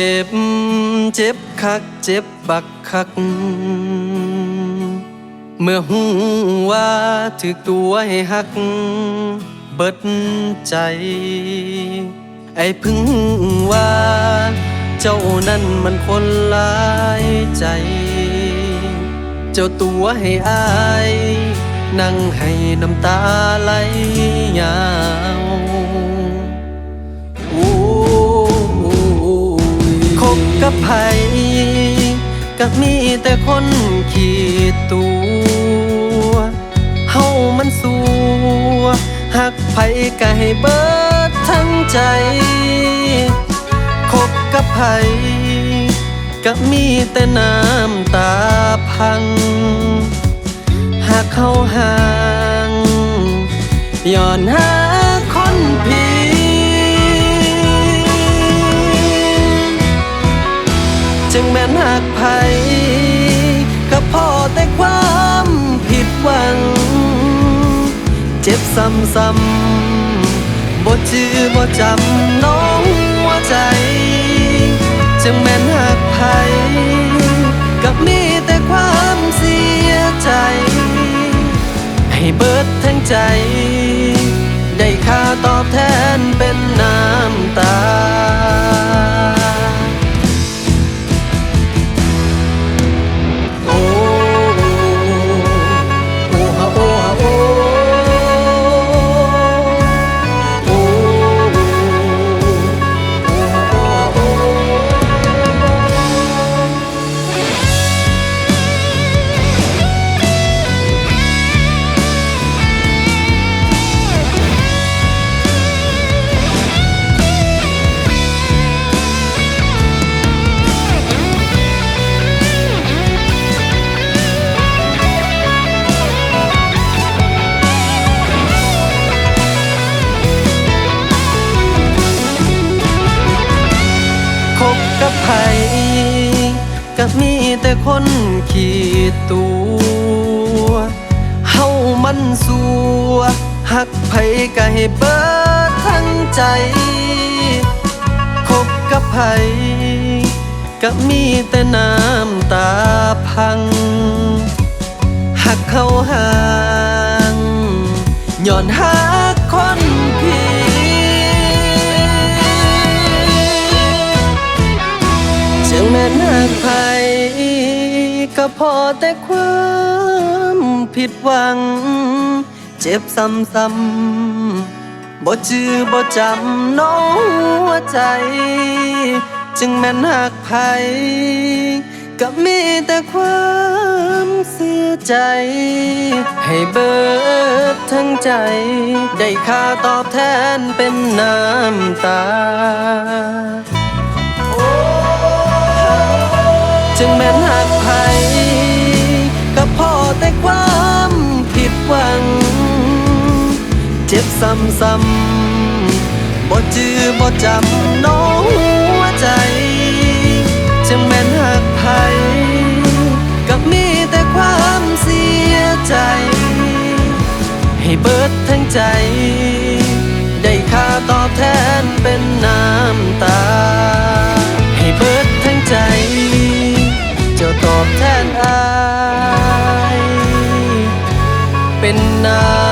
เจ็บเจ็บคัก เจ็บบักคัก เมื่อหูว่าถึกตัวให้หัก เบิดใจ ไอ้พึ่งว่า เจ้านั้นมันคนลายใจ เจ้าตัวให้อาย นั่งให้น้ำตาไหลยาว กับไผก็มีแต่คนขีดตัวเฮามันสัวหักไผก็ให้เบิดทั้งใจ คบกับไผก็มีแต่น้ำตาพัง หากเขาห่างย้อนหา จึงแม้นหักไผก็พอแต่ความผิดหวัง เจ็บซ้ำๆบ่จือบ่จำน้องหัวใจจึงแม้นหักไผกับมีแต่ความเสียใจ ให้เบิดทั้งใจ ได้ค่าตอบแทน ก็มีแต่คนขีดตัวเฮามันสัวหักไผก็ให้เบิดทั้งใจ คบกับไผก็มีแต่น้ำตาพัง หักเขาห่างย้อนหาคนผิดจึงแม้นหักไผ ก็พอแต่ความผิดหวัง เจ็บซ้ำๆบ่จือบ่จำน้องหัวใจ จึงแม้นหักไผก็มีแต่ความเสียใจ ให้เบิดทั้งใจ ได้ค่าตอบแทนเป็นน้ำตา จึงแม้นหักไผก็พอแต่ความผิดหวัง เจ็บซ้ำๆบ่จือบ่จำน้องหัวใจ จึงแม้น เป็นนา